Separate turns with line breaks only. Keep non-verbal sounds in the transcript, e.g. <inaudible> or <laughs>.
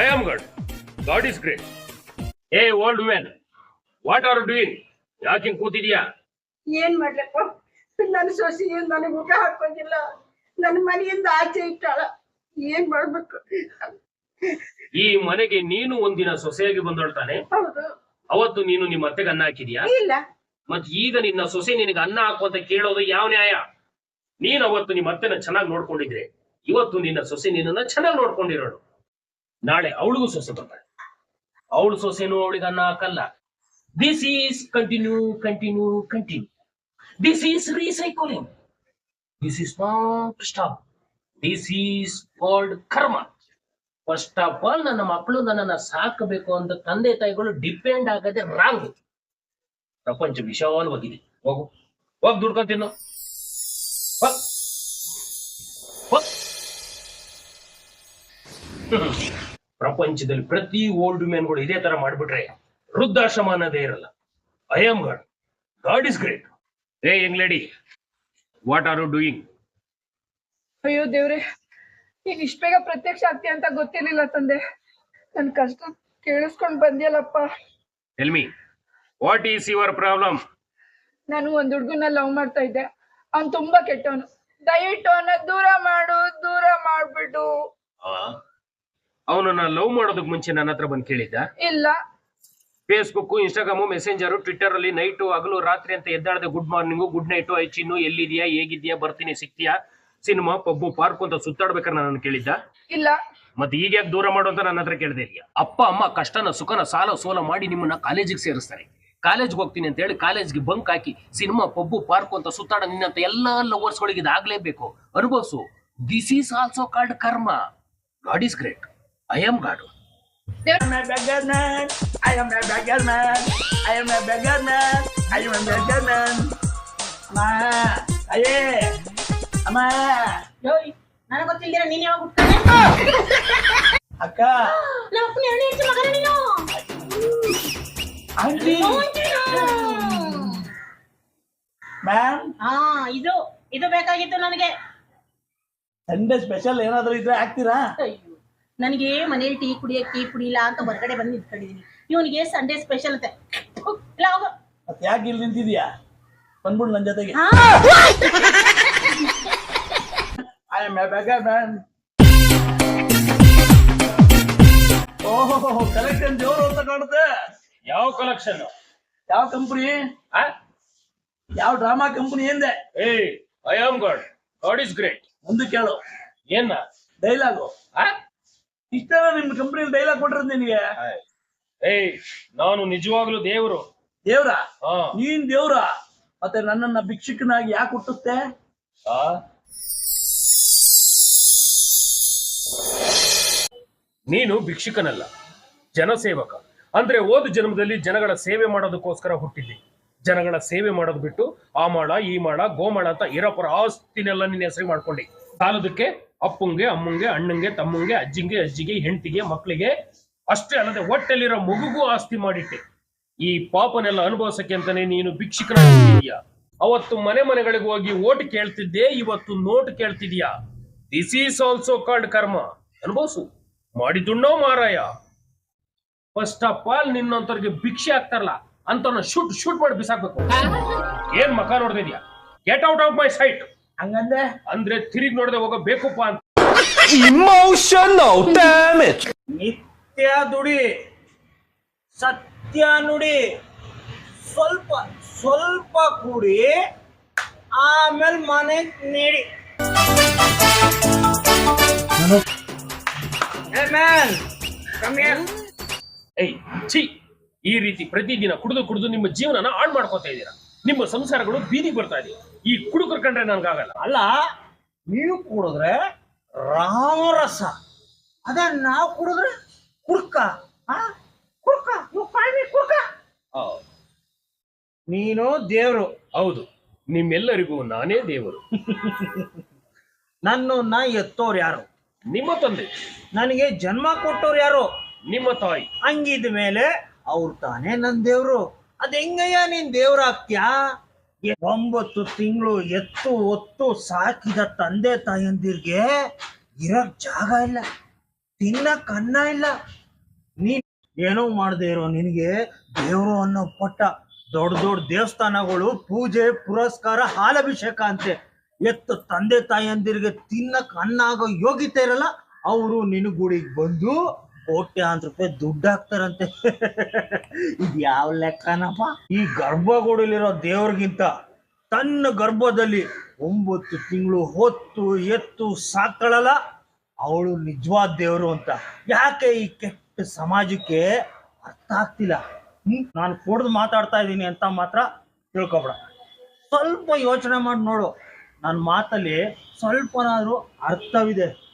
I am God God is great a old man what are doing ಯಾಕೆ ಕೂತಿದ್ಯಾ
ಏನ್ ಮಾಡ್ಲಪ್ಪ? ನನ್ನ ಸೊಸಿ ನನಗೆ ಊಟ ಹಾಕೋದಿಲ್ಲ ನನ್ನ ಮನೆಯಿಂದ ಆಚೆ ಇಟ್ಟಾಳ. ಏನ್ ಮಾಡ್ಬೇಕು?
ಈ ಮನೆಗೆ ನೀನು ಒಂದಿನ ಸೊಸೆಯಾಗಿ ಬಂದೊಳ್ತಾನೆ.
ಹೌದು.
ಅವತ್ತು ನೀನು ನಿಮ್ಮ ಅತ್ತೆಗೆ ಅನ್ನ ಹಾಕಿದ್ಯಾ?
ಇಲ್ಲ.
ಮತ್ ಈಗ ನಿನ್ನ ಸೊಸೆ ನಿನಗೆ ಅನ್ನ ಹಾಕು ಅಂತ ಕೇಳೋದು ಯಾವ ನ್ಯಾಯ? ನೀನ್ ಅವತ್ತು ನಿಮ್ಮ ಅತ್ತೆನ ಚೆನ್ನಾಗಿ ನೋಡ್ಕೊಂಡಿದ್ರೆ. ಇವತ್ತು ನಿನ್ನ ಸೊಸೆ ನಿನ್ನನ್ನ ಚೆನ್ನಾಗಿ ನೋಡ್ಕೊಂಡಿರೋಳು. ನಾಳೆ ಅವಳಿಗೂ ಸೊಸೆ ಬರ್ತಾಳೆ. ಅವಳು ಸೊಸೆನು ಅವಳಿಗೆ ಅನ್ನ ಹಾಕಲ್ಲ. This is continue continue continue this is recycling this is not stop this is called karma first of all ನನ್ನ ಮಕ್ಕಳು ನನ್ನನ್ನು ಸಾಕಬೇಕು ಅಂತ ತಂದೆ ತಾಯಿಗಳು ಡಿಪೆಂಡ್ ಆಗದೆ ರಾಂಗ್ ಪ್ರಪಂಚ ವಿಶಾಲವಾಗಿದೆ. ಹೋಗು. ಹೋಗಿ ದುಡ್ಕೊಂಡ್ ಪ್ರಪಂಚದಲ್ಲಿ ಪ್ರತಿ ಓಲ್ಡ್ ಮ್ಯಾನ್ಗಳು ಇದೇ ತರ ಮಾಡ್ಬಿಟ್ರೆ ವೃದ್ಧಾಶ್ರಮ ಅನ್ನೋದೇ ಇರಲ್ಲ. I am God God is great a young lady what are you doing
ಅಯ್ಯೋ ದೇವ್ರೆ ನೀನ್ ಇಷ್ಟ ಬೇಗ ಪ್ರತ್ಯಕ್ಷ ಆಗ್ತೀಯ ಅಂತ ಗೊತ್ತಿರ್ಲಿಲ್ಲ ತಂದೆ. ನನ್ ಕಷ್ಟ ಕೇಳಿಸ್ಕೊಂಡ್ ಬಂದ್ಯಲ್ಲಪ್ಪ.
Tell me what is your problem
ನಾನು ಒಂದ್ ಹುಡ್ಗನ್ನ ಲವ್ ಮಾಡ್ತಾ ಇದ್ದೆ. ಅವ್ನ್ ತುಂಬಾ ಕೆಟ್ಟವನು. ದಯವಿಟ್ಟು ಅವನ ದೂರ ಮಾಡು ದೂರ ಮಾಡ್ಬಿಡು.
ಅವನನ್ನ ಲವ್ ಮಾಡೋದಕ್ ಮುಂಚೆ ನನ್ನ ಹತ್ರ ಬಂದು ಕೇಳಿದ್ದ?
ಇಲ್ಲ.
ಫೇಸ್ಬುಕ್ ಇನ್ಸ್ಟಾಗ್ರಾಮು ಮೆಸೆಂಜರು ಟ್ವಿಟರ್ ಅಲ್ಲಿ ನೈಟು ಹಗಲು ರಾತ್ರಿ ಅಂತ ಎದ್ದಾಡದೆ good morning good night hi ಚಿನ್ನು ಎಲ್ಲಿದ್ಯಾ ಹೇಗಿದ್ಯಾ ಬರ್ತೀನಿ ಸಿಗ್ತೀಯಾ ಸಿನಿಮಾ ಪಬ್ಬು ಪಾರ್ಕ್ ಅಂತ ಸುತ್ತಾಡ್ಬೇಕಾರೆ ನಾನು ಕೇಳಿದ್ದ?
ಇಲ್ಲ.
ಮತ್ತೆ ಈಗ ಯಾಕೆ ದೂರ ಮಾಡು ಅಂತ ನನ್ನ ಹತ್ರ ಕೇಳಿದೆ ಇಲ್ಲ ಅಪ್ಪ ಅಮ್ಮ ಕಷ್ಟನ ಸುಖನ ಸಾಲ ಸೋಲ ಮಾಡಿ ನಿಮ್ಮನ್ನ ಕಾಲೇಜಿಗೆ ಸೇರಿಸ್ತಾರೆ. ಕಾಲೇಜ್ಗೆ ಹೋಗ್ತೀನಿ ಅಂತ ಹೇಳಿ ಕಾಲೇಜ್ಗೆ ಬಂಕ್ ಹಾಕಿ ಸಿನಿಮಾ ಪಬ್ಬು ಪಾರ್ಕ್ ಅಂತ ಸುತ್ತಾಡ ನಿನ್ನಂತ ಎಲ್ಲ ಲವರ್ಸ್ಗಳಿಗೆ ಇದಾಗ್ಲೇಬೇಕು ಅನುಭವಿಸು. This is also called karma God is great I am God
am a beggar man. I am a beggar man. I am a beggar man. I am a beggar man. ಅಮ್ಮ ಅಯ್ಯೇ ಅಮ್ಮ
ಯೋಯ್ ನನಗೆ ಗೊತ್ತಿಲ್ದಿರ ನೀನ್ ಯಾವಾಗ ಹುಟ್ಟಾನೆ <laughs>
ಅಕ್ಕ.
ನಮ್ಮ ಅಪ್ಪನ ಎಣ್ಣೆ ಹೆಚ್ಚು ಮಗನ ನೀನು?
ಆಂಟಿ. ಮ್ಯಾಮ್.
ಹಾ ಇದು ಇದು ಬೇಕಾಗಿತ್ತು ನನಗೆ.
ಸಂಡೇ ಸ್ಪೆಷಲ್ ಏನಾದರೂ ಇದ್ರೆ ಹಾಕ್ತೀರಾ?
ನನಗೆ ಮನೇಲಿ ಟೀ ಕುಡಿಯಕ್ಕೆ ಟೀ ಕುಡಿಲ್ಲ ಅಂತ ಹೊರಗಡೆ ಬಂದು ನಿಂತ್ಕೊಂಡಿದ್ದೀನಿ. ಇವನಿಗೆ ಸಂಡೇ ಸ್ಪೆಷಲ್ ಅಂತೆ. ಇಲ್ಲ ಹೋಗು.
ಮತ್ತೆ ಯಾಕೆ ಇಲ್ಲಿ ನಿಂತಿದ್ಯಾ ಬಂದ್ಬಿಡು ನನ್ನ ಜೊತೆಗೆ.
ಹಾ.
I am a beggar man ಓಹೋ ಕಲೆಕ್ಷನ್ ಜೋರು ಅಂತ ಕಾಣುತ್ತೆ.
ಯಾವ ಕಲೆಕ್ಷನ್
ಯಾವ ಕಂಪನಿ ಯಾವ ಡ್ರಾಮಾ ಕಂಪನಿ ಎಂದೆ?
ಏ I am God God is great
ಒಂದು ಕೇಳು.
ಏನ?
ಡೈಲಾಗು
ಆ?
ಇಷ್ಟೇನ ನಿಮ್ ಕಂಪನಿ ಡೈಲಾಗ್ ಕೊಟ್ಟಿರೋದು ನಿನಗೆ?
ಏಯ್ ನಾನು ನಿಜವಾಗ್ಲೂ ದೇವ್ರು.
ದೇವ್ರ?
ಹಾ.
ನೀನ್ ದೇವ್ರ? ಮತ್ತೆ ನನ್ನನ್ನ ಭಿಕ್ಷಕನಾಗಿ ಯಾಕೆ ಹುಟ್ಟುತ್ತೆ?
ಆ? ನೀನು ಭಿಕ್ಷುಕನಲ್ಲ ಜನಸೇವಕ. ಅಂದ್ರೆ ಓದು ಜನ್ಮದಲ್ಲಿ ಜನಗಳ ಸೇವೆ ಮಾಡೋದಕ್ಕೋಸ್ಕರ ಹುಟ್ಟಿದ್ದಿ. ಜನಗಳ ಸೇವೆ ಮಾಡೋದು ಬಿಟ್ಟು ಆ ಮಾಡ ಈ ಮಾಡ ಗೋಮಾಳ ಅಂತ ಇರೋ ಪರ ಆಸ್ತಿನೆಲ್ಲ ನಿನ್ನ ಹೆಸರು ಮಾಡ್ಕೊಂಡಿ. ಸಾಲದಕ್ಕೆ ಅಪ್ಪಂಗೆ ಅಮ್ಮಂಗೆ ಅಣ್ಣಂಗೆ ತಮ್ಮಂಗೆ ಅಜ್ಜಿಂಗೆ ಅಜ್ಜಿಗೆ ಹೆಂಡತಿಗೆ ಮಕ್ಕಳಿಗೆ ಅಷ್ಟೇ ಅಲ್ಲದೆ ಒಟ್ಟಲ್ಲಿರೋ ಮಗುಗೂ ಆಸ್ತಿ ಮಾಡಿಟ್ಟೆ. ಈ ಪಾಪನೆಲ್ಲ ಅನುಭವಿಸಕ್ಕೆ ಅಂತಾನೆ ನೀನು ಭಿಕ್ಷುಕನಾಗಿದ್ದೀಯ ಅವತ್ತು ಮನೆ ಮನೆಗಳಿಗೆ ಹೋಗಿ ಓಟ್ ಕೇಳ್ತಿದ್ದೆ ಇವತ್ತು ನೋಟ್ ಕೇಳ್ತಿದ್ಯಾ? ದಿಸ್ ಈಸ್ ಆಲ್ಸೋ ಕಾಲ್ಡ್ ಕರ್ಮ ಅನುಭವಿಸು. ಮಾಡಿದುಣ್ಣೋ ಮಾರಾಯ. ಫಸ್ಟ್ ಆಫ್ ಆಲ್ ನಿನ್ನಂತವ್ರಿಗೆ ಭಿಕ್ಷೆ ಆಗ್ತಾರಲ್ಲ ಅಂತ ಶೂಟ್ ಶೂಟ್ ಮಾಡಿ ಬಿಸಾಕ್ಬೇಕು. ಏನ್ ಮಕ ನೋಡ್ತಿದ್ಯಾ? Get out of my sight
ಹಂಗಂದೆ
ಅಂದ್ರೆ ತಿರುಗಿ ನೋಡದೆ ಹೋಗಬೇಕಪ್ಪ ಅಂತ.
ಇಮೋಷನಲ್ ಡ್ಯಾಮೇಜ್
ನಿತ್ಯ ದುಡಿ ಸತ್ಯ ನುಡಿ ಸ್ವಲ್ಪ ಸ್ವಲ್ಪ ಕುಡಿ ಆಮೇಲೆ ಮನೆ ನೀಡಿ.
ಏಯ್ ಛೀ ಈ ರೀತಿ ಪ್ರತಿದಿನ ಕುಡಿದು ಕುಡಿದು ನಿಮ್ಮ ಜೀವನನ ಹಾಳು ಮಾಡ್ಕೋತಾ ಇದ್ದೀರಾ? ನಿಮ್ಮ ಸಂಸಾರಗಳು ಬೀದಿಗೆ ಬರ್ತಾ ಇದೆ ಈ ಕುಡುಕರು ಕಂಡ್ರೆ ನನ್ಗಾಗಲ್ಲ.
ಅಲ್ಲ ನೀವು ಕುಡಿದ್ರೆ ರಾಮರಸ ಅದ ನಾವು ಕುಡಿದ್ರೆ ಕುಡ್ಕ? ಕುಡ್ಕ ನೀನು ದೇವರು.
ಹೌದು. ನಿಮ್ಮೆಲ್ಲರಿಗೂ ನಾನೇ ದೇವರು. <laughs>
ನನ್ನನ್ನ ಎತ್ತೋರು ಯಾರು?
ನಿಮ್ಮ ತಂದೆ.
ನನಗೆ ಜನ್ಮ ಕೊಟ್ಟೋರು ಯಾರು?
ನಿಮ್ಮ ತಾಯಿ.
ಹಂಗಿದ ಮೇಲೆ ಅವ್ರು ತಾನೇ ನನ್ನ ದೇವ್ರು. ಅದ್ ಹೆಂಗಯ್ಯ ನೀನ್ ದೇವ್ರಾಗ್ತ್ಯಾ ಒಂಬತ್ತು ತಿಂಗಳು ಎತ್ತು ಒತ್ತು ಸಾಕಿದ ತಂದೆ ತಾಯಂದಿರ್ಗೆ ಇರಕ್ ಜಾಗ ಇಲ್ಲ,
ತಿನ್ನಕ್ ಅನ್ನ ಇಲ್ಲ. ನೀನ್ ಏನೋ ಮಾಡದೆ ಇರೋ ನಿನಗೆ ದೇವರು ಅನ್ನೋ ಪಟ್ಟ ದೊಡ್ಡ ದೊಡ್ಡ ದೇವಸ್ಥಾನಗಳು ಪೂಜೆ, ಪುರಸ್ಕಾರ, ಹಾಲಭಿಷೇಕ ಅಂತೆ. ಎತ್ತು ತಂದೆ ತಾಯಂದಿರ್ಗೆ ತಿನ್ನಕ್ ಅನ್ನ ಆಗೋ ಯೋಗ್ಯತೆ ಇರಲ್ಲ, ಅವರು ನಿನ್ನ ಗುಡಿಗೆ ಬಂದು ಕೋಟ್ಯಾಂತರ ರೂಪಾಯಿ ದುಡ್ಡು ಹಾಕ್ತಾರಂತೆ. ಇದು ಯಾವ ಲೆಕ್ಕನಪ್ಪ? ಈ ಗರ್ಭಗುಡಿಲಿರೋ ದೇವ್ರಿಗಿಂತ ತನ್ನ ಗರ್ಭದಲ್ಲಿ ಒಂಬತ್ತು ತಿಂಗಳು ಹೊತ್ತು ಎತ್ತು ಸಾಕಳಲ್ಲ ಅವಳು ನಿಜವಾದ ದೇವರು ಅಂತ. ಯಾಕೆ ಈ ಕೆಟ್ಟ ಸಮಾಜಕ್ಕೆ ಅರ್ಥ ಆಗ್ತಿಲ್ಲ? ನಾನು ಕುಡ್ದು ಮಾತಾಡ್ತಾ ಇದ್ದೀನಿ ಅಂತ ಮಾತ್ರ ತಿಳ್ಕೊಬೇಡ. ಸ್ವಲ್ಪ ಯೋಚನೆ ಮಾಡಿ ನೋಡು. ನನ್ನ ಮಾತಲ್ಲಿ ಸ್ವಲ್ಪನಾದ್ರೂ ಅರ್ಥವಿದೆ.